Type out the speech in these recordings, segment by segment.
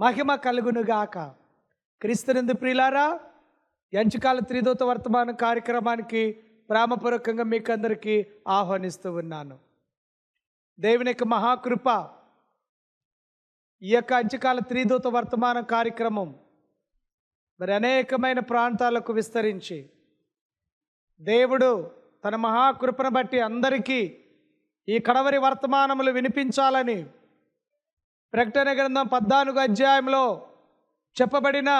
మహిమ కలుగునుగాక. క్రీస్తునందు ప్రియులారా ఎంచుకాల త్రిదూత వర్తమాన కార్యక్రమానికి ప్రేమపూర్వకంగా మీకు అందరికీ ఆహ్వానిస్తూ ఉన్నాను. దేవుని యొక్క మహాకృప ఈ యొక్క అంచుకాల త్రిదూత వర్తమానం కార్యక్రమం మరి అనేకమైన ప్రాంతాలకు విస్తరించి దేవుడు తన మహాకృపను బట్టి అందరికీ ఈ కడవరి వర్తమానములు వినిపించాలని ప్రకటన గ్రంథం పద్నాలుగు అధ్యాయంలో చెప్పబడిన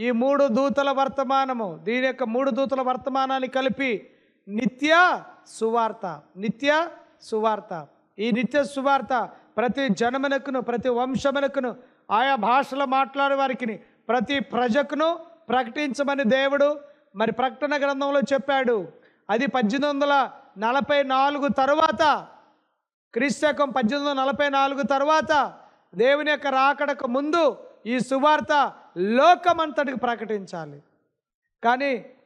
ఈ మూడు దూతల వర్తమానము దీని యొక్క మూడు దూతల వర్తమానాన్ని కలిపి నిత్య సువార్త నిత్య సువార్త. ఈ నిత్య సువార్త ప్రతి జనమునకును ప్రతి వంశమునకును ఆయా భాషలో మాట్లాడే వారికి ప్రతి ప్రజకును ప్రకటించమని దేవుడు మరి ప్రకటన గ్రంథంలో చెప్పాడు. అది పద్దెనిమిది వందల నలభై నాలుగు తరువాత క్రీస్తకం పద్దెనిమిది వందల నలభై నాలుగు తర్వాత దేవుని యొక్క రాకడకు ముందు ఈ సువార్త లోకమంతటికి ప్రకటించాలి. కానీ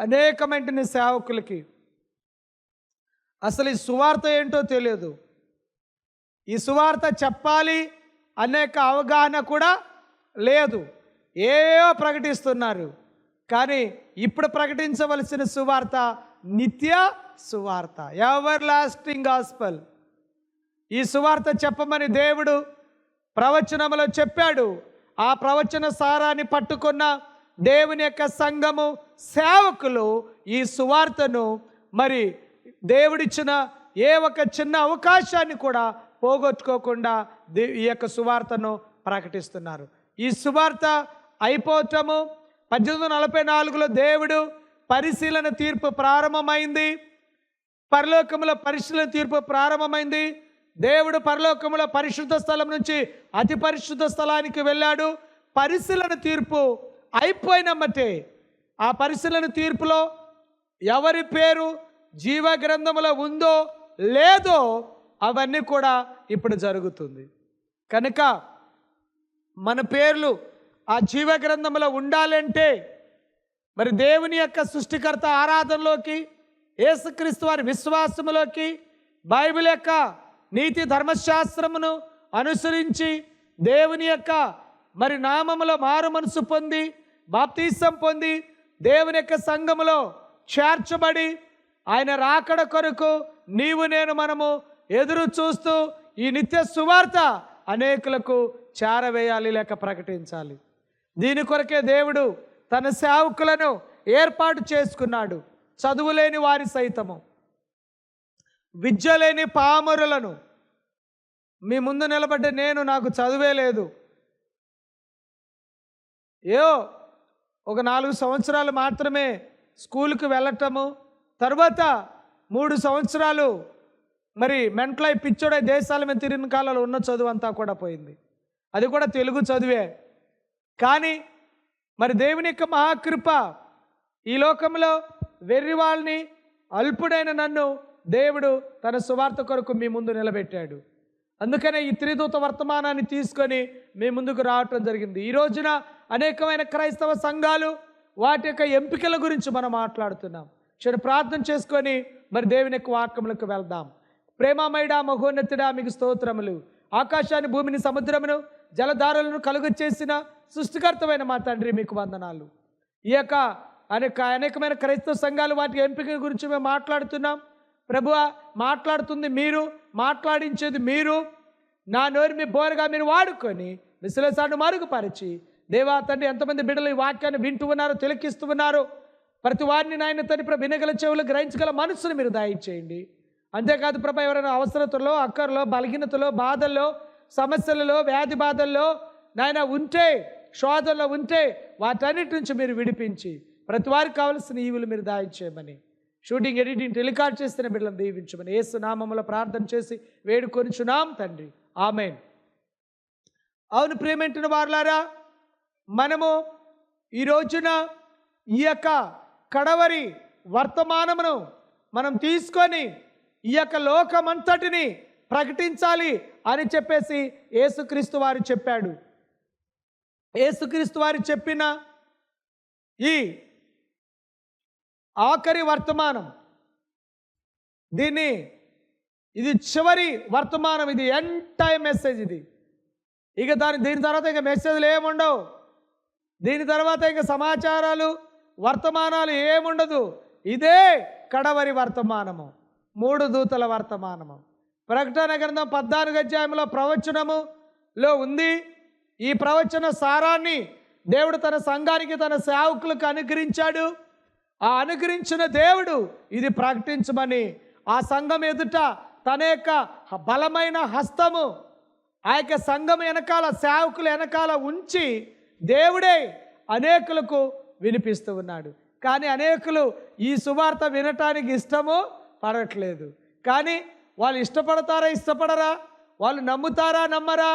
అనేకమైన సేవకులకి అసలు ఈ సువార్త ఏంటో తెలియదు. ఈ సువార్త చెప్పాలి అనేక అవగాహన కూడా లేదు. ఏవో ప్రకటిస్తున్నారు. కానీ ఇప్పుడు ప్రకటించవలసిన సువార్త నిత్య సువార్త. Everlasting gospel? ఈ సువార్త చెప్పమని దేవుడు ప్రవచనములో చెప్పాడు. ఆ ప్రవచన సారాన్ని పట్టుకున్న దేవుని యొక్క సంఘము సేవకులు ఈ సువార్తను మరి దేవుడిచ్చిన ఏ ఒక చిన్న అవకాశాన్ని కూడా పోగొట్టుకోకుండా దే- ఈ యొక్క సువార్తను ప్రకటిస్తున్నారు. ఈ సువార్త అయిపోవటము పద్దెనిమిది నలభై నాలుగులో దేవుడు పరిశీలన తీర్పు ప్రారంభమైంది. పరలోకములో పరిశీలన తీర్పు ప్రారంభమైంది. దేవుడు పరలోకములో పరిశుద్ధ స్థలం నుంచి అతి పరిశుద్ధ స్థలానికి వెళ్ళాడు. పరిశీలన తీర్పు అయిపోయినమ్మటే. ఆ పరిశీలన తీర్పులో ఎవరి పేరు జీవ గ్రంథములో ఉందో లేదో అవన్నీ కూడా ఇప్పుడు జరుగుతుంది. కనుక మన పేర్లు ఆ జీవ గ్రంథంలో ఉండాలంటే మరి దేవుని యొక్క సృష్టికర్త ఆరాధనలోకి యేసుక్రీస్తు వారి విశ్వాసములోకి బైబిల్ యొక్క నీతి ధర్మశాస్త్రమును అనుసరించి దేవుని యొక్క మరి నామములో మారు మనసు పొంది బాప్తీసం పొంది దేవుని యొక్క సంఘములో చేర్చబడి ఆయన రాకడ కొరకు నీవు నేను మనము ఎదురు చూస్తూ ఈ నిత్య సువార్త అనేకులకు చేరవేయాలి లేక ప్రకటించాలి. దీని కొరకే దేవుడు తన సేవకులను ఏర్పాటు చేసుకున్నాడు. చదువులేని వారి సైతము. విద్య లేని పామరులను. మీ ముందు నిలబడ్డ నేను నాకు చదువే లేదు. ఏయో ఒక నాలుగు సంవత్సరాలు మాత్రమే స్కూల్కి వెళ్ళటము తర్వాత మూడు సంవత్సరాలు మరి మెంట్లై పిచ్చోడై దేశాల మీద తిరిగిన కాలంలో ఉన్న చదువు అంతా కూడా పోయింది. అది కూడా తెలుగు చదివే. కానీ మరి దేవుని యొక్క మహాకృప ఈ లోకంలో వెర్రి వాళ్ళని అల్పుడైన నన్ను దేవుడు తన సువార్త కొరకు మీ ముందు నిలబెట్టాడు. అందుకనే ఈ త్రిదూత వర్తమానాన్ని తీసుకొని మీ ముందుకు రావటం జరిగింది. ఈ రోజున అనేకమైన క్రైస్తవ సంఘాలు వాటి యొక్క ఎంపికల గురించి మనం మాట్లాడుతున్నాం. చిన్న ప్రార్థన చేసుకొని మరి దేవుని యొక్క వాక్యములకు వెళ్దాం. ప్రేమమైడా మహోన్నతుడా మీకు స్తోత్రములు. ఆకాశాన్ని భూమిని సముద్రమును జలధారలను కలుగు చేసిన సృష్టికర్తమైన మా తండ్రి మీకు వందనాలు. ఈ యొక్క అనేక అనేకమైన క్రైస్తవ సంఘాలు వాటి ఎంపిక గురించి మేము మాట్లాడుతున్నాం. ప్రభువ మాట్లాడుతుంది మీరు మాట్లాడించేది మీరు. నా నోరు మీ బోరగా మీరు వాడుకొని విశ్లేషాన్ని మరుగుపరిచి దేవా తండ్రి ఎంతమంది బిడ్డలు ఈ వాక్యాన్ని వింటూ ఉన్నారో తిలకిస్తూ ఉన్నారు ప్రతి వారిని నాయన తండ్రి ప్రభు వినగల చెవులు గ్రహించగల మనసును మీరు దయచేయండి. అంతేకాదు ప్రభ ఎవరైనా అవసరతలో అక్కర్లో బలహీనతలో బాధల్లో సమస్యలలో వ్యాధి బాధల్లో నాయన ఉంటే శోధనలో ఉంటే వాటన్నిటి నుంచి మీరు విడిపించి ప్రతి వారికి కావలసిన ఈవులు మీరు దాయించేయమని షూటింగ్ ఎడిటింగ్ టెలికాస్ట్ చేస్తున్న బిడ్డలను దీవించమని ఏసు నామములో ప్రార్థన చేసి వేడుకొనిచున్నాం తండ్రి. ఆమె అవును ప్రేమేంటున్న వారులారా మనము ఈ రోజున ఈ యొక్క కడవరి వర్తమానమును మనం తీసుకొని ఈ యొక్క లోకమంతటిని ప్రకటించాలి అని చెప్పేసి ఏసుక్రీస్తు వారు చెప్పాడు. ఏసుక్రీస్తు వారు చెప్పిన ఈ ఆఖరి వర్తమానం. దీన్ని ఇది చివరి వర్తమానం ఇది ఎండ్ టైం మెసేజ్ ఇది. ఇక దాని దీని తర్వాత ఇక మెసేజ్లు ఏముండవు దీని తర్వాత ఇక సమాచారాలు వర్తమానాలు ఏముండదు ఇదే కడవరి వర్తమానము మూడు దూతల వర్తమానము. ప్రకటన గ్రంథం పద్నాలుగు అధ్యాయంలో ప్రవచనములో ఉంది. ఈ ప్రవచన సారాన్ని దేవుడు తన సంఘానికి తన సేవకులకు అనుగ్రహించాడు. ఆ అనుగ్రహించిన దేవుడు ఇది ప్రకటించమని ఆ సంఘం ఎదుట తన యొక్క బలమైన హస్తము ఆ యొక్క సంఘం వెనకాల సేవకులు వెనకాల ఉంచి దేవుడే అనేకులకు వినిపిస్తూ ఉన్నాడు. కానీ అనేకులు ఈ సువార్త వినటానికి ఇష్టము పడట్లేదు. కానీ వాళ్ళు ఇష్టపడతారా ఇష్టపడరా? వాళ్ళు నమ్ముతారా నమ్మరా?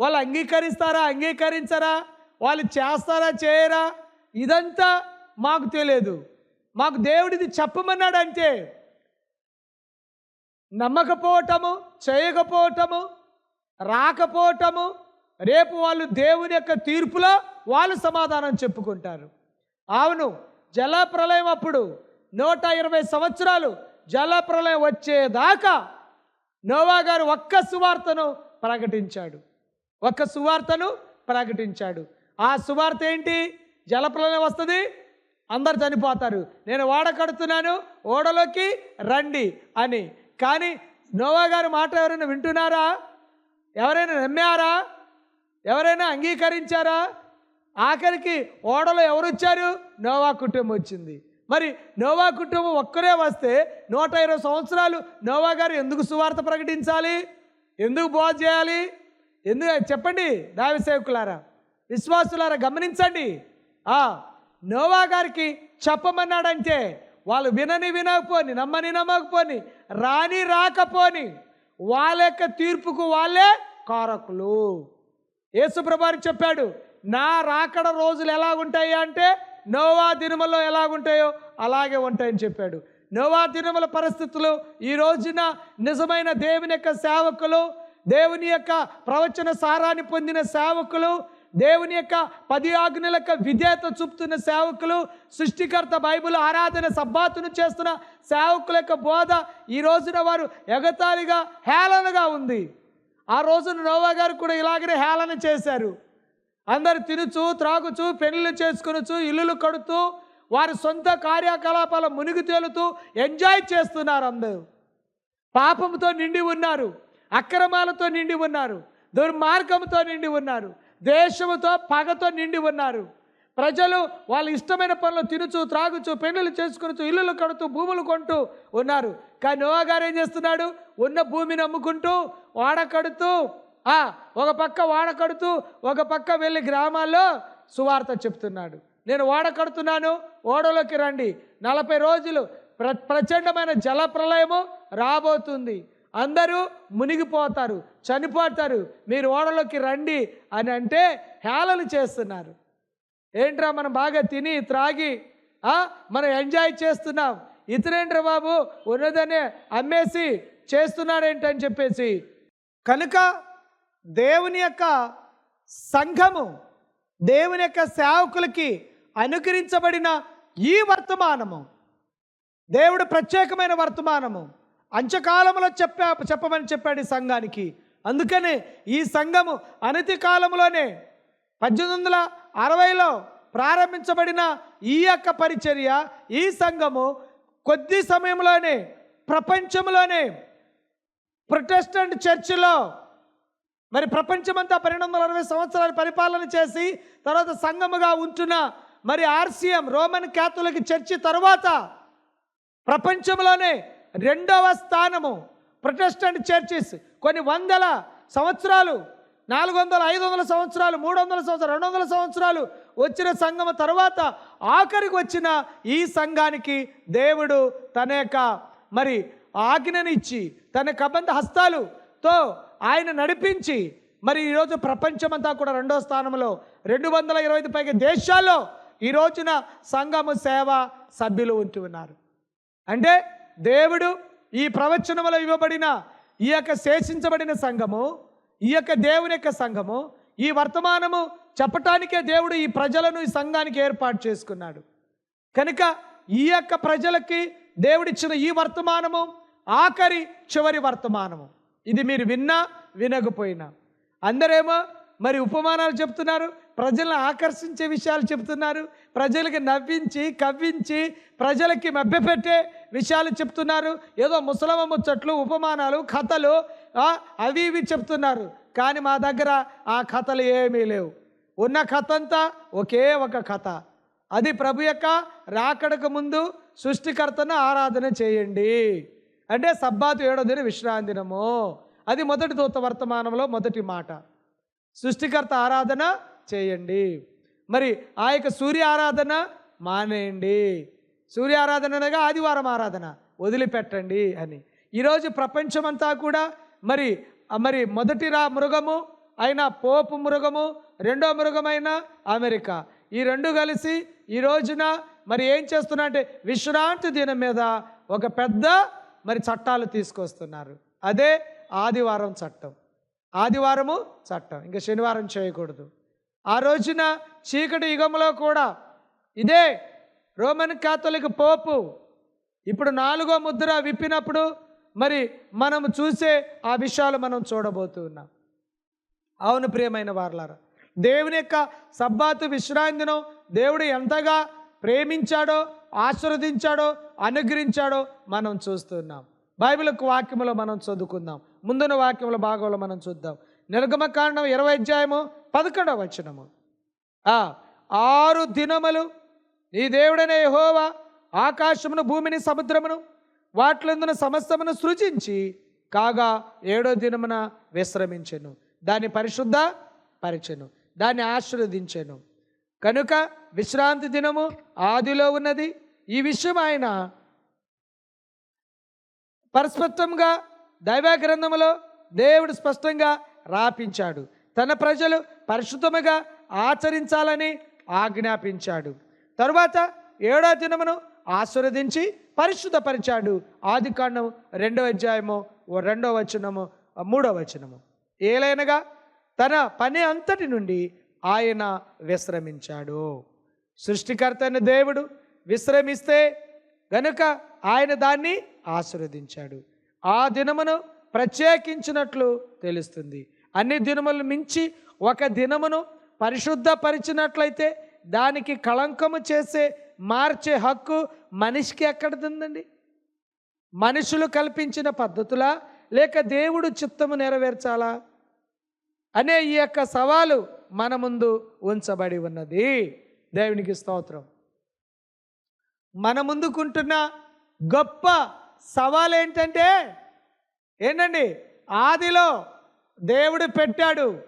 వాళ్ళు అంగీకరిస్తారా అంగీకరించరా? వాళ్ళు చేస్తారా చేయరా? ఇదంతా మాకు తెలియదు మాకు దేవుడిది చెప్పమన్నాడంటే నమ్మకపోవటము చేయకపోవటము రాకపోవటము రేపు వాళ్ళు దేవుని యొక్క తీర్పులో వాళ్ళు సమాధానం చెప్పుకుంటారు. అవును జల ప్రళయం అప్పుడు నూట ఇరవై సంవత్సరాలు జల ప్రళయం వచ్చేదాకా నోవా గారు ఒక్క సువార్తను ప్రకటించాడు. ఒక్క సువార్తను ప్రకటించాడు. ఆ సువార్త ఏంటి? జలప్రలయం వస్తుంది అందరు చనిపోతారు. నేను ఓడ కడుతున్నాను ఓడలోకి రండి అని. కానీ నోవా గారి మాట ఎవరైనా వింటున్నారా? ఎవరైనా నమ్మారా? ఎవరైనా అంగీకరించారా? ఆఖరికి ఓడలో ఎవరు వచ్చారు నోవా కుటుంబం వచ్చింది. మరి నోవా కుటుంబం ఒక్కరే వస్తే నూట ఇరవై సంవత్సరాలు నోవా గారు ఎందుకు సువార్త ప్రకటించాలి? ఎందుకు బోధ చేయాలి? ఎందుకు చెప్పండి దావి సేవకులారా. విశ్వాసులారా గమనించండి. ఆ నోవా గారికి చెప్పమన్నాడంటే వాళ్ళు వినని వినకపోని నమ్మని నమ్మకపోని రాని రాకపోని వాళ్ళ యొక్క తీర్పుకు వాళ్ళే కారకులు. యేసుప్రభారి చెప్పాడు నా రాకడ రోజులు ఎలా అంటే నోవా దినములో ఎలాగుంటాయో అలాగే ఉంటాయని చెప్పాడు. నోవా దినముల పరిస్థితులు ఈ రోజున నిజమైన దేవుని యొక్క సేవకులు దేవుని యొక్క ప్రవచన సారాన్ని పొందిన సేవకులు దేవుని యొక్క పది ఆజ్ఞల యొక్క విధేయత చూపుతున్న సేవకులు సృష్టికర్త బైబిల్ ఆరాధన సబ్బాతును చేస్తున్న సేవకుల యొక్క బోధ ఈ రోజున వారు ఎగతాళిగా హేళనగా ఉంది. ఆ రోజున నోవా గారు కూడా ఇలాగనే హేళన చేశారు. అందరు తినుచు త్రాగుచు పెళ్ళిళ్ళు చేసుకొనుచు ఇల్లులు కడుతూ వారి సొంత కార్యకలాపాల మునిగి తేలుతూ ఎంజాయ్ చేస్తున్నారు అందరూ. పాపంతో నిండి ఉన్నారు అక్రమాలతో నిండి ఉన్నారు దుర్మార్గంతో నిండి ఉన్నారు. దేశముతో పగతో నిండి ఉన్నారు. ప్రజలు వాళ్ళ ఇష్టమైన పనులు తినుచు త్రాగుచు పెళ్ళిళ్ళు చేసుకునుచు ఇల్లులు కడుతూ భూములు కొంటూ ఉన్నారు. కానీ నోవా గారు ఏం చేస్తున్నాడు? ఉన్న భూమిని అమ్ముకుంటూ వాడ కడుతూ ఒక పక్క వాడ కడుతూ ఒక పక్క వెళ్ళి గ్రామాల్లో సువార్త చెప్తున్నాడు. నేను ఓడ కడుతున్నాను ఓడలోకి రండి. నలభై రోజులు ప్ర ప్రచండమైన జల ప్రళయము రాబోతుంది. అందరూ మునిగిపోతారు చనిపోతారు. మీరు ఓడలోకి రండి అని అంటే హేళలు చేస్తున్నారు. ఏంట్రా మనం బాగా తిని త్రాగి మనం ఎంజాయ్ చేస్తున్నాం. ఇతరేంట్రా బాబు? ఉన్నదనే అమ్మేసి చేస్తున్నాడేంటని చెప్పేసి. కనుక దేవుని యొక్క సంఘము దేవుని యొక్క సేవకులకి అనుకరించబడిన ఈ వర్తమానము దేవుడు ప్రత్యేకమైన వర్తమానము అంచకాలంలో చెప్పా చెప్పమని చెప్పాడు ఈ సంఘానికి. అందుకనే ఈ సంఘము అనతి కాలంలోనే పద్దెనిమిది వందల అరవైలో ప్రారంభించబడిన ఈ యొక్క పరిచర్య ఈ సంఘము కొద్ది సమయంలోనే ప్రపంచంలోనే ప్రొటెస్టెంట్ చర్చిలో మరి ప్రపంచమంతా పన్నెండు వందల అరవై సంవత్సరాలు పరిపాలన చేసి తర్వాత సంఘముగా ఉంటున్న మరి ఆర్సిఎం రోమన్ క్యాథలిక్ చర్చి తర్వాత ప్రపంచంలోనే రెండవ స్థానము. Protestant churches. కొన్ని వందల సంవత్సరాలు నాలుగు వందల ఐదు వందల సంవత్సరాలు మూడు వందల సంవత్సరాలు రెండు వందల సంవత్సరాలు వచ్చిన సంఘము తర్వాత ఆఖరికి వచ్చిన ఈ సంఘానికి దేవుడు తన యొక్క మరి ఆజ్ఞనిచ్చి తన కబంధ హస్తాలుతో ఆయన నడిపించి మరి ఈరోజు ప్రపంచమంతా కూడా రెండో స్థానంలో రెండు వందల ఇరవై ఐదు పైగా దేశాల్లో ఈ రోజున సంఘము సేవ సభ్యులు ఉంటూ ఉన్నారు. అంటే దేవుడు ఈ ప్రవచనములో ఇవ్వబడిన ఈ యొక్క శేషించబడిన సంఘము ఈ యొక్క దేవుని యొక్క సంఘము ఈ వర్తమానము చెప్పటానికే దేవుడు ఈ ప్రజలను ఈ సంఘానికి ఏర్పాటు చేసుకున్నాడు. కనుక ఈ యొక్క ప్రజలకి దేవుడిచ్చిన ఈ వర్తమానము ఆఖరి చివరి వర్తమానము. ఇది మీరు విన్నా వినకపోయినా. అందరేమో మరి ఉపమానాలు చెప్తున్నారు ప్రజలను ఆకర్షించే విషయాలు చెప్తున్నారు ప్రజలకి నవ్వించి కవ్వించి ప్రజలకి మభ్యపెట్టే విషయాలు చెప్తున్నారు ఏదో ముసలమ్మ ముచ్చట్లు ఉపమానాలు కథలు అవి ఇవి చెప్తున్నారు. కానీ మా దగ్గర ఆ కథలు ఏమీ లేవు. ఉన్న కథ అంతా ఒకే ఒక కథ. అది ప్రభు యొక్క రాకడకు ముందు సృష్టికర్తను ఆరాధన చేయండి. అంటే సబ్బాతు ఏడో దిన విశ్రాంతి దినము అది మొదటి దూత వర్తమానంలో మొదటి మాట. సృష్టికర్త ఆరాధన చేయండి. మరి ఆ యొక్క సూర్య ఆరాధన మానేయండి. సూర్య ఆరాధన అనగా ఆదివారం ఆరాధన వదిలిపెట్టండి అని. ఈరోజు ప్రపంచమంతా కూడా మరి మరి మొదటి రా మృగము అయిన పోపు మృగము రెండో మృగమైన అమెరికా. ఈ రెండు కలిసి ఈ రోజున మరి ఏం చేస్తున్నా అంటే విశ్రాంతి దినం మీద ఒక పెద్ద మరి చట్టాలు తీసుకొస్తున్నారు. అదే ఆదివారం చట్టం. ఆదివారము చట్టం. ఇంకా శనివారం చేయకూడదు. ఆ రోజున చీకటి యుగంలో కూడా ఇదే రోమన్ కాథలిక్ పోపు ఇప్పుడు నాలుగో ముద్ర విప్పినప్పుడు మరి మనం చూసే ఆ విషయాలు మనం చూడబోతున్నాం అవును ప్రియమైన వార్లారా దేవుని యొక్క సబ్బాతు విశ్రాంతిను దేవుడు ఎంతగా ప్రేమించాడో ఆశీర్వదించాడో అనుగ్రహించాడో మనం చూస్తున్నాం బైబిల్ వాక్యములో మనం చదువుకుందాం. ముందున్న వాక్యముల భాగంలో మనం చూద్దాం. నిర్గమకాండం ఇరవై అధ్యాయము పదకొండవ వచనము. ఆ ఆరు దినములు నీ దేవుడనే యహోవా ఆకాశమును భూమిని సముద్రమును వాటిలందున సమస్తమును సృజించి కాగా ఏడో దినమున విశ్రమించెను. దాన్ని పరిశుద్ధ పరిచెను. దాన్ని ఆశీర్వదించెను. కనుక విశ్రాంతి దినము ఆదిలో ఉన్నది. ఈ విషయం ఆయన పరస్పష్టంగా దైవ గ్రంథములో దేవుడు స్పష్టంగా రాపించాడు. తన ప్రజలు పరిశుద్ధముగా ఆచరించాలని ఆజ్ఞాపించాడు. తరువాత ఏడో దినమును ఆశీర్వదించి పరిశుద్ధపరిచాడు. ఆది కాండం రెండవ అధ్యాయము ఓ రెండో వచనము మూడవ వచనము. ఏలైనగా తన పని అంతటి నుండి ఆయన విశ్రమించాడు. సృష్టికర్త అయిన దేవుడు విశ్రమిస్తే గనుక ఆయన దాన్ని ఆశీర్వదించాడు. ఆ దినమును ప్రత్యేకించినట్లు తెలుస్తుంది. అన్ని దినములు మించి ఒక దినమును పరిశుద్ధపరిచినట్లయితే దానికి కళంకము చేసే మార్చే హక్కు మనిషికి ఎక్కడిదండి మనుషులు కల్పించిన పద్ధతులా? లేక దేవుడు చిత్తము నెరవేర్చాలా? అనే ఈ యొక్క సవాలు మన ముందు ఉంచబడి ఉన్నది. దేవునికి స్తోత్రం. మన ముందుకుంటున్న గొప్ప సవాల్ ఏంటంటే ఏంటండి? ఆదిలో దేవుడు పెట్టాడు.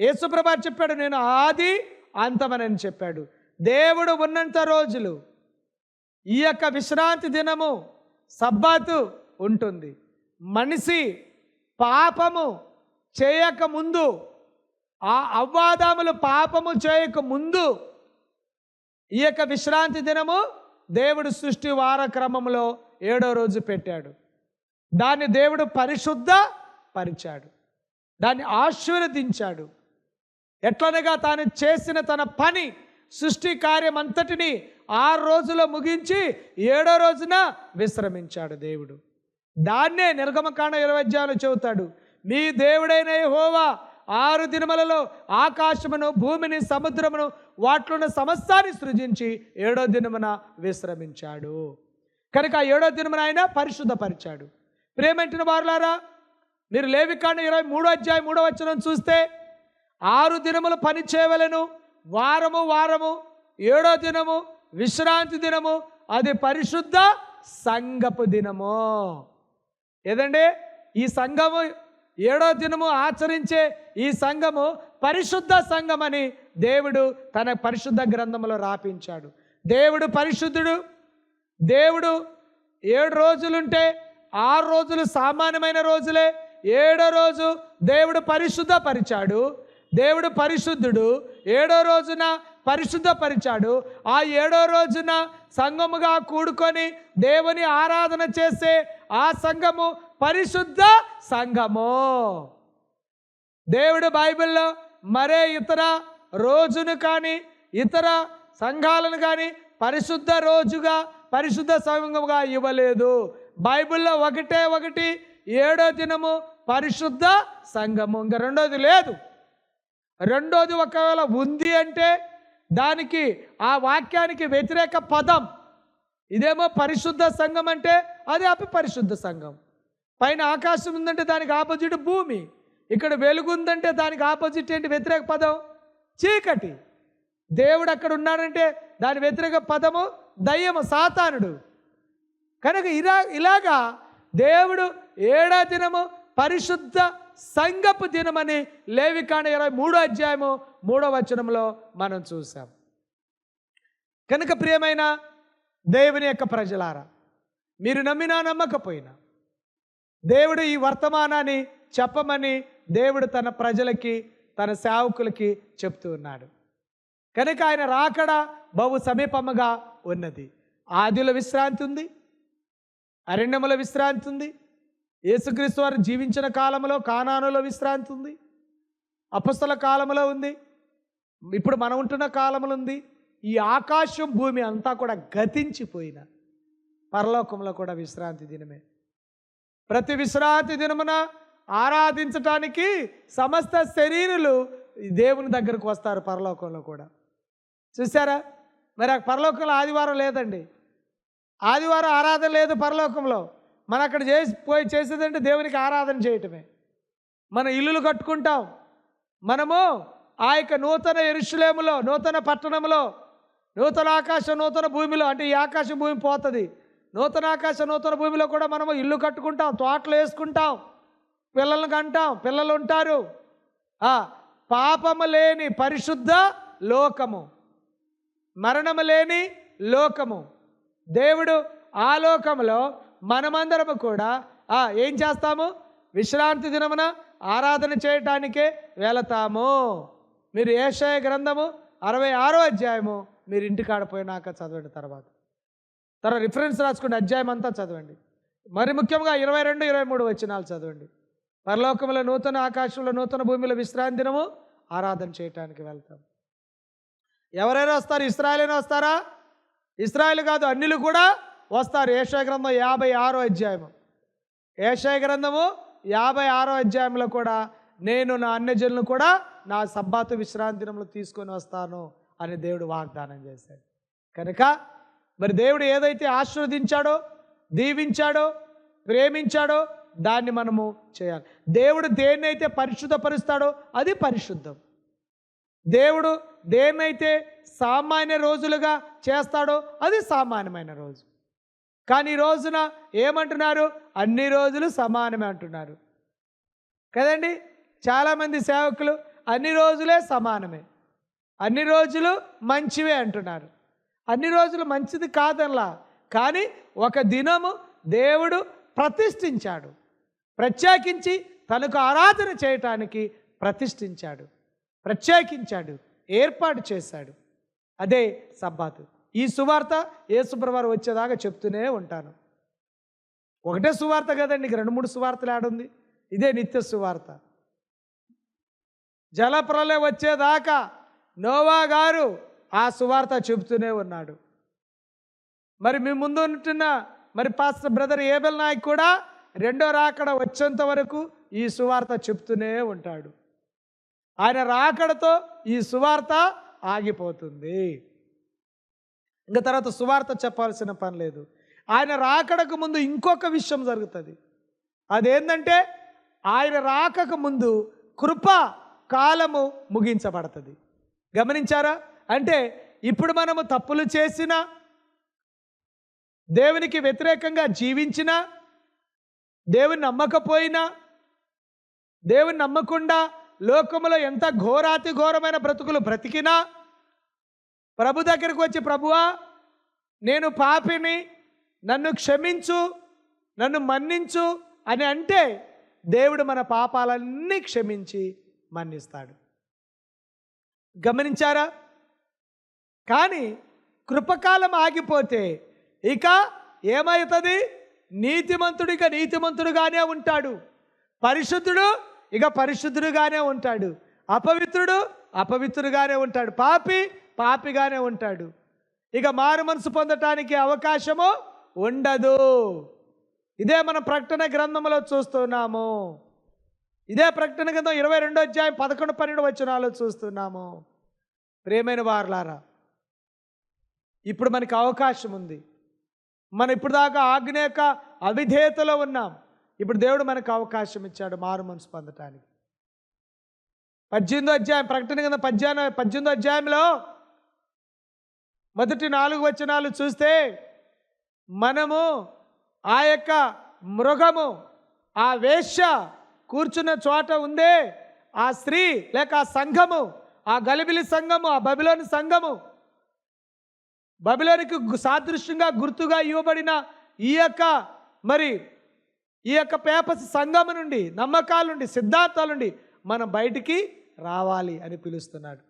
యేసుప్రభా చెప్పాడు నేను ఆది అంతమనని చెప్పాడు. దేవుడు ఉన్నంత రోజులు ఈ యొక్క విశ్రాంతి దినము సబ్బాతు ఉంటుంది. మనిషి పాపము చేయక ముందు ఆ అవ్వాదాములు పాపము చేయక ముందు ఈ యొక్క విశ్రాంతి దినము దేవుడు సృష్టి వార క్రమంలో ఏడో రోజు పెట్టాడు. దాన్ని దేవుడు పరిశుద్ధ పరిచాడు. దాన్ని ఆశీర్వదించాడు. ఎట్లనగా తాను చేసిన తన పని సృష్టి కార్యం అంతటిని ఆరు రోజులో ముగించి ఏడో రోజున విశ్రమించాడు దేవుడు. దాన్నే నిర్గమకాండ ఇరవై చెబుతాడు. మీ దేవుడైన హోవా ఆరు దినములలో ఆకాశమును భూమిని సముద్రమును వాటిలోని సమస్తాన్ని సృజించి ఏడో దినమున విశ్రమించాడు. కనుక ఆ ఏడో దినమున ఆయన పరిశుద్ధపరిచాడు. ప్రేమంటిన వారులారా మీరు లేవికాండ ఇరవై మూడో అధ్యాయం మూడో వచనం చూస్తే ఆరు దినములు పని చేయవలను వారము వారము ఏడో దినము విశ్రాంతి దినము అది పరిశుద్ధ సంగపు దినము. ఏదండి? ఈ సంఘము ఏడో దినము ఆచరించే ఈ సంఘము పరిశుద్ధ సంఘమని దేవుడు తన పరిశుద్ధ గ్రంథంలో రాపించాడు. దేవుడు పరిశుద్ధుడు దేవుడు ఏడు రోజులుంటే ఆరు రోజులు సామాన్యమైన రోజులే. ఏడో రోజు దేవుడు పరిశుద్ధపరిచాడు. దేవుడు పరిశుద్ధుడు. ఏడో రోజున పరిశుద్ధపరిచాడు. ఆ ఏడో రోజున సంఘముగా కూడుకొని దేవుని ఆరాధన చేసే ఆ సంఘము పరిశుద్ధ సంఘము. దేవుడు బైబిల్లో మరే ఇతర రోజును కానీ ఇతర సంఘాలను కానీ పరిశుద్ధ రోజుగా పరిశుద్ధ సంఘముగా ఇవ్వలేదు. బైబిల్లో ఒకటే ఒకటి ఏడో దినము పరిశుద్ధ సంఘము. ఇంకా రెండోది లేదు. రెండోది ఒకవేళ ఉంది అంటే దానికి ఆ వాక్యానికి వ్యతిరేక పదం. ఇదేమో పరిశుద్ధ సంఘం అంటే అది అపి పరిశుద్ధ సంఘం. పైన ఆకాశం ఉందంటే దానికి ఆపోజిట్ భూమి. ఇక్కడ వెలుగు ఉందంటే దానికి ఆపోజిట్ ఏంటి వ్యతిరేక పదం? చీకటి. దేవుడు అక్కడ ఉన్నాడంటే దాని వ్యతిరేక పదము దయ్యము సాతానుడు. కనుక ఇలా ఇలాగా దేవుడు ఏడా దినము పరిశుద్ధ సంగపు దినమని లేవికాండ ఇరవై మూడో అధ్యాయము మూడో వచనంలో మనం చూసాం కనుక ప్రియమైన దేవుని యొక్క ప్రజలారా మీరు నమ్మినా నమ్మకపోయినా దేవుడు ఈ వర్తమానాన్ని చెప్పమని దేవుడు తన ప్రజలకి తన సేవకులకి చెప్తూ ఉన్నాడు. కనుక ఆయన రాకడ బహు సమీపముగా ఉన్నది. ఆదిలో విశ్రాంతి ఉంది. అరణ్యముల విశ్రాంతి ఉంది. యేసుక్రీస్తు వారు జీవించిన కాలంలో కానానులో విశ్రాంతి ఉంది. అపస్తల కాలంలో ఉంది. ఇప్పుడు మనం ఉంటున్న కాలంలో ఉంది. ఈ ఆకాశం భూమి అంతా కూడా గతించిపోయిన పరలోకంలో కూడా విశ్రాంతి దినమే. ప్రతి విశ్రాంతి దినమున ఆరాధించటానికి సమస్త శరీరులు దేవుని దగ్గరకు వస్తారు పరలోకంలో కూడా. చూసారా మరి పరలోకంలో ఆదివారం లేదండి. ఆదివారం ఆరాధన లేదు పరలోకంలో. మనం అక్కడ చేసి పోయి చేసేదంటే దేవునికి ఆరాధన చేయటమే. మన ఇల్లులు కట్టుకుంటాం. మనము ఆ యొక్క నూతన ఎరుషులేములో నూతన పట్టణంలో నూతన ఆకాశం నూతన భూమిలో అంటే ఈ ఆకాశం భూమి పోతుంది. నూతన ఆకాశ నూతన భూమిలో కూడా మనము ఇల్లు కట్టుకుంటాం తోటలు వేసుకుంటాం పిల్లలను కంటాం పిల్లలు ఉంటారు. పాపము లేని పరిశుద్ధ లోకము. మరణము లేని లోకము. దేవుడు ఆ లోకంలో మనమందరము కూడా ఆ, ఏం చేస్తాము? విశ్రాంతి దినమున ఆరాధన చేయటానికే వెళతాము. మీరు ఏషయ గ్రంథము అరవై ఆరో అధ్యాయము మీరు ఇంటికాడ పోయినాక చదవండి తర్వాత. తర్వాత రిఫరెన్స్ రాసుకుంటే అధ్యాయం అంతా చదవండి. మరి ముఖ్యంగా ఇరవై రెండు ఇరవై మూడు వచ్చినాలు చదవండి. పరలోకంలో నూతన ఆకాశంలో నూతన భూమిలో విశ్రాంతి దినము ఆరాధన చేయటానికి వెళ్తాం ఎవరైనా వస్తారు? ఇస్రాయలైనా వస్తారా? ఇస్రాయల్ కాదు అన్నిలు కూడా వస్తారు. ఏషయ గ్రంథం యాభై ఆరో అధ్యాయము. ఏషయ గ్రంథము యాభై ఆరో అధ్యాయంలో కూడా నేను నా అన్యజనులను కూడా నా సబ్బాతు విశ్రాంతి దినంలో తీసుకొని వస్తాను అని దేవుడు వాగ్దానం చేశాడు. కనుక మరి దేవుడు ఏదైతే ఆశీర్వదించాడో దీవించాడో ప్రేమించాడో దాన్ని మనము చేయాలి. దేవుడు దేన్నైతే పరిశుద్ధపరుస్తాడో అది పరిశుద్ధం. దేవుడు దేమైతే సామాన్య రోజులుగా చేస్తాడో అది సామాన్యమైన రోజు. కానీ ఈ రోజున ఏమంటున్నారు? అన్ని రోజులు సమానమే అంటున్నారు. కదండి? చాలామంది సేవకులు అన్ని రోజులే సమానమే. అన్ని రోజులు మంచివే అంటున్నారు. అన్ని రోజులు మంచిది కాదనలా. కానీ ఒక దినము దేవుడు ప్రతిష్ఠించాడు. ప్రత్యేకించి తనకు ఆరాధన చేయటానికి ప్రతిష్ఠించాడు. ప్రత్యేకించాడు. ఏర్పాటు చేశాడు. అదే సబ్బాతు. ఈ సువార్త ఏసుప్రవారు వచ్చేదాకా చెప్తూనే ఉంటాను. ఒకటే సువార్త కదండి రెండు మూడు సువార్తలు ఆడుంది. ఇదే నిత్య సువార్త. జలప్రలయం వచ్చేదాకా నోవా గారు ఆ సువార్త చెబుతూనే ఉన్నాడు. మరి మీ ముందు ఉంటున్న మరి పాస్టర్ బ్రదర్ ఏబెల్ నాయక్ కూడా రెండో రాకడ వచ్చేంత వరకు ఈ సువార్త చెప్తూనే ఉంటాడు. ఆయన రాకడతో ఈ సువార్త ఆగిపోతుంది. ఇంకా తర్వాత సువార్త చెప్పాల్సిన పని లేదు. ఆయన రాకడకు ముందు ఇంకొక విషయం జరుగుతుంది. అదేంటంటే ఆయన రాకకు ముందు కృప కాలము ముగించబడుతుంది. గమనించారా? అంటే ఇప్పుడు మనము తప్పులు చేసిన దేవునికి వ్యతిరేకంగా జీవించినా దేవుని నమ్మకపోయినా దేవుని నమ్మకుండా లోకములో ఎంత ఘోరాతి ఘోరమైన బ్రతుకులు బ్రతికినా ప్రభు దగ్గరికి వచ్చి ప్రభువా నేను పాపిని నన్ను క్షమించు నన్ను మన్నించు అని అంటే దేవుడు మన పాపాలన్నీ క్షమించి మన్నిస్తాడు. గమనించారా? కానీ కృపకాలం ఆగిపోతే ఇక ఏమవుతుంది? నీతిమంతుడు ఇక నీతిమంతుడుగానే ఉంటాడు. పరిశుద్ధుడు ఇక పరిశుద్ధుడుగానే ఉంటాడు. అపవిత్రుడు అపవిత్రుడుగానే ఉంటాడు. పాపి పాపిగానే ఉంటాడు. ఇక మారు మనసు పొందటానికి అవకాశము ఉండదు. ఇదే మన ప్రకటన గ్రంథంలో చూస్తున్నాము. ఇదే ప్రకటన గ్రంథం ఇరవై రెండో అధ్యాయం పదకొండు పన్నెండు వచనాలు చూస్తున్నాము. ప్రేమైన వారలారా ఇప్పుడు మనకి అవకాశం ఉంది. మనం ఇప్పుడు దాకా ఆజ్ఞ యొక్క అవిధేయతలో ఉన్నాం. ఇప్పుడు దేవుడు మనకు అవకాశం ఇచ్చాడు మారు మనసు పొందటానికి. పద్దెనిమిదో అధ్యాయం ప్రకటన కింద పద్దెనిమిది పద్దెనిమిదో అధ్యాయంలో మొదటి నాలుగు వచనాలు చూస్తే మనము ఆ యొక్క మృగము ఆ వేశ్య కూర్చున్న చోట ఉందే ఆ స్త్రీ లేక ఆ సంఘము ఆ గలిబిలి సంఘము ఆ బబిలోని సంఘము బబిలోనికి సాదృశ్యంగా గుర్తుగా ఇవ్వబడిన ఈ యొక్క మరి ఈ యొక్క పేపర్స్ సంఘం నుండి నమ్మకాల నుండి సిద్ధాంతాల నుండి మనం బయటికి రావాలి అని పిలుస్తున్నాడు.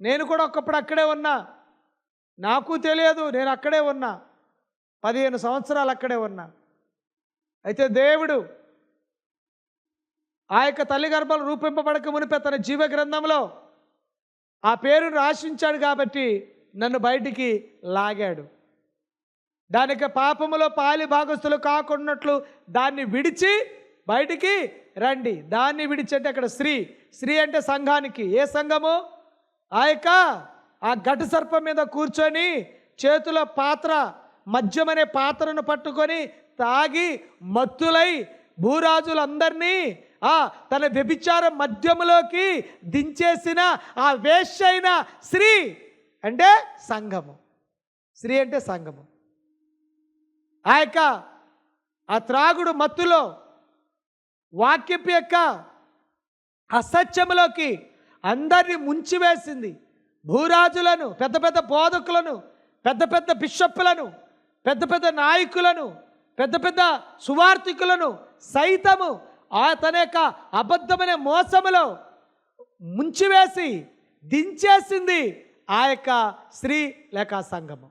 నేను కూడా ఒకప్పుడు అక్కడే ఉన్నా. నాకు తెలియదు నేను అక్కడే ఉన్నా. పదిహేను సంవత్సరాలు అక్కడే ఉన్నా. అయితే దేవుడు ఆ యొక్క తల్లి గర్భాలు రూపింపబడక మునిపే తన జీవ గ్రంథంలో ఆ పేరును రాశించాడు కాబట్టి నన్ను బయటికి లాగాడు. దానికి పాపములో పాలి భాగస్థులు కాకున్నట్లు దాన్ని విడిచి బయటికి రండి. దాన్ని విడిచి అంటే అక్కడ స్త్రీ. స్త్రీ అంటే సంఘానికి. ఏ సంఘము? ఆ యొక్క ఆ ఘట సర్పం మీద కూర్చొని చేతిలో పాత్ర మద్యమనే పాత్రను పట్టుకొని తాగి మత్తులై భూరాజులందరినీ ఆ తన వ్యభిచార మద్యములోకి దించేసిన ఆ వేష్యైన స్త్రీ అంటే సంఘము. స్త్రీ అంటే సంఘము. ఆ యొక్క ఆ త్రాగుడు మత్తులో వాక్యపు యొక్క అసత్యములోకి అందరినీ ముంచివేసింది. భూరాజులను పెద్ద పెద్ద బోధకులను పెద్ద పెద్ద బిషప్పులను పెద్ద పెద్ద నాయకులను పెద్ద పెద్ద సువార్థికులను సైతము ఆ తన యొక్క అబద్ధమైన మోసములో ముంచివేసి దించేసింది ఆ యొక్క స్త్రీ లేక సంగమం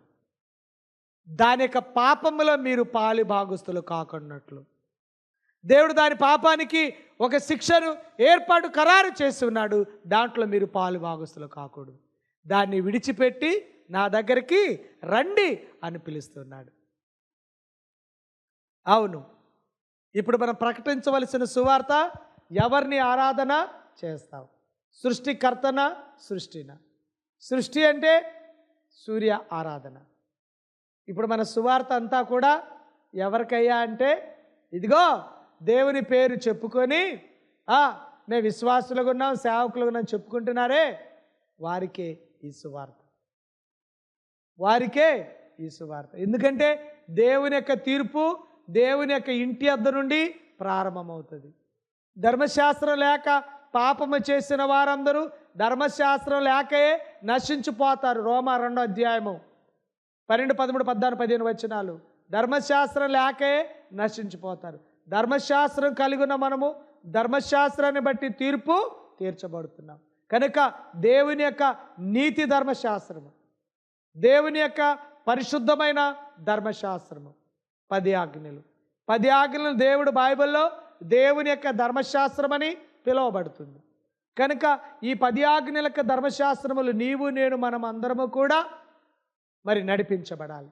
దాని యొక్క పాపములో మీరు పాలి భాగస్తులు కాకున్నట్లు. దేవుడు దాని పాపానికి ఒక శిక్షను ఏర్పాటు ఖరారు చేసి ఉన్నాడు దాంట్లో మీరు పాలు భాగస్తులు కాకూడదు. దాన్ని విడిచిపెట్టి నా దగ్గరికి రండి అని పిలుస్తున్నాడు. అవును. ఇప్పుడు మనం ప్రకటించవలసిన సువార్త ఎవరిని ఆరాధన చేస్తాం సృష్టికర్తన సృష్టిన? సృష్టి అంటే సూర్య ఆరాధన. ఇప్పుడు మన సువార్త అంతా కూడా ఎవరికయ్యా అంటే ఇదిగో దేవుని పేరు చెప్పుకొని మే మేము విశ్వాసులుగా ఉన్నాం సేవకులుగా ఉన్నాం చెప్పుకుంటున్నారే వారికే ఈ సువార్త. వారికే ఈ సువార్త. ఎందుకంటే దేవుని యొక్క తీర్పు దేవుని యొక్క ఇంటి అద్ద నుండి ప్రారంభమవుతుంది. ధర్మశాస్త్రం లేక పాపము చేసిన వారందరూ ధర్మశాస్త్రం లేకయే నశించిపోతారు. రోమా రెండో అధ్యాయము. పన్నెండు పదమూడు పద్నాలుగు పదిహేను వచనాలు. ధర్మశాస్త్రం లేకే నశించిపోతారు. ధర్మశాస్త్రం కలిగి ఉన్న మనము ధర్మశాస్త్రాన్ని బట్టి తీర్పు తీర్చబడుతున్నాం. కనుక దేవుని యొక్క నీతి ధర్మశాస్త్రము. దేవుని యొక్క పరిశుద్ధమైన ధర్మశాస్త్రము. పది ఆజ్ఞలు. పది ఆజ్ఞలు దేవుడు బైబిల్లో దేవుని యొక్క ధర్మశాస్త్రం అని పిలువబడుతుంది. కనుక ఈ పది ఆజ్ఞల యొక్క ధర్మశాస్త్రములు నీవు నేను మనం అందరము కూడా మరి నడిపించబడాలి.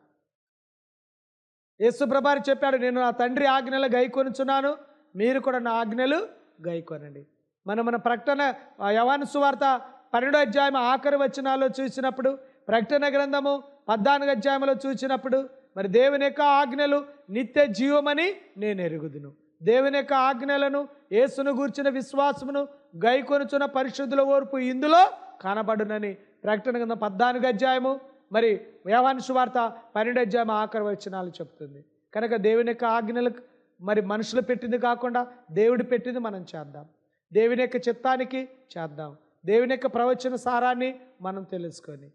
యేసుప్రభారి చెప్పాడు నేను నా తండ్రి ఆజ్ఞలు గైకొనుచున్నాను మీరు కూడా నా ఆజ్ఞలు గైకొనండి. మనం మన ప్రకటన ఆ యవాను సువార్త పన్నెండో అధ్యాయం ఆఖరి వచనాల్లో చూసినప్పుడు ప్రకటన గ్రంథము పద్నాలుగు అధ్యాయంలో చూసినప్పుడు మరి దేవుని యొక్క ఆజ్ఞలు నిత్య జీవమని నేను ఎరుగుదును. దేవుని యొక్క ఆజ్ఞలను యేసును గూర్చిన విశ్వాసమును గైకొనుచున్న పరిశుద్ధుల ఓర్పు ఇందులో కనబడునని ప్రకటన గ్రంథం పద్నాలుగు అధ్యాయము మరి వ్యవహాను సువార్త పన్నెండు అధ్యాయం ఆఖరి వచనాలు చెప్తుంది. కనుక దేవుని యొక్క ఆజ్ఞలకు మరి మనుషులు పెట్టింది కాకుండా దేవుడు పెట్టింది మనం చేద్దాం. దేవుని యొక్క చిత్తానికి చేద్దాం. దేవుని యొక్క ప్రవచన సారాన్ని మనం తెలుసుకొని.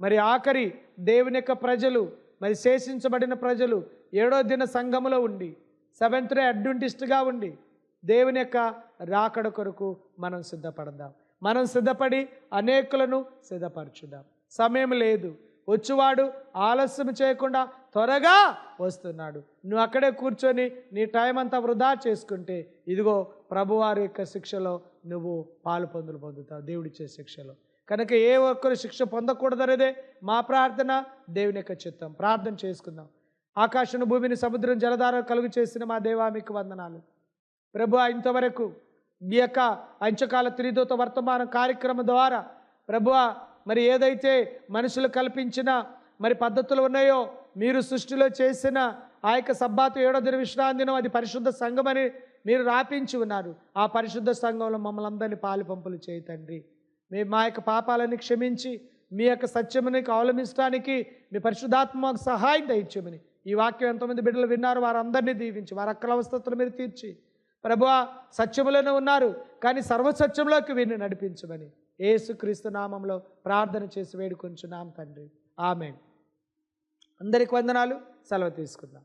మరి ఆఖరి దేవుని యొక్క ప్రజలు మరి శేషించబడిన ప్రజలు ఏడో దిన సంఘములో ఉండి సెవెంత్ డే అడ్వెంటిస్ట్గా ఉండి దేవుని యొక్క రాకడ కొరకు మనం సిద్ధపడదాం. మనం సిద్ధపడి అనేకులను సిద్ధపరచుదాం. సమయం లేదు. వచ్చేవాడు ఆలస్యం చేయకుండా త్వరగా వస్తున్నాడు. నువ్వు అక్కడే కూర్చొని నీ టైం అంతా వృధా చేసుకుంటే ఇదిగో ప్రభువారి యొక్క శిక్షలో నువ్వు పాలు పొందులు పొందుతావు దేవుడిచ్చే శిక్షలో. కనుక ఏ ఒక్కరు శిక్ష పొందకూడదనేదే మా ప్రార్థన దేవుని యొక్క చిత్తం. ప్రార్థన చేసుకుందాం. ఆకాశం భూమిని సముద్రం జలధార కలుగు చేసిన మా దేవా మీకు వందనాలు. ప్రభు ఇంతవరకు ఈ యొక్క అంచకాల త్రిదూత వర్తమాన కార్యక్రమం ద్వారా ప్రభు మరి ఏదైతే మనుషులు కల్పించిన మరి పద్ధతులు ఉన్నాయో మీరు సృష్టిలో చేసిన ఆ యొక్క సబ్బాతు ఏడో దిన విశ్రాంతి దినం అది పరిశుద్ధ సంఘమని మీరు రాపించి ఉన్నారు. ఆ పరిశుద్ధ సంఘంలో మమ్మల్ని అందరినీ పాలు పంపులు చేయి తండ్రి. మీ మా యొక్క పాపాలని క్షమించి మీ యొక్క సత్యముని అవలంబించడానికి మీ పరిశుద్ధాత్మకు సహాయం దయచేయమని. ఈ వాక్యం ఎంతమంది బిడ్డలు విన్నారు వారందరినీ దీవించి వారి అక్కల అవస్థతుల మీరు తీర్చి. ప్రభువా సత్యములోనే ఉన్నారు కానీ సర్వసత్యంలోకి వీరిని నడిపించమని. ఏసుక్రీస్తు నామంలో ప్రార్థన చేసి వేడుకొంచున్నాం తండ్రి. ఆమె అందరికి వందనాలు. సెలవు తీసుకుందాం.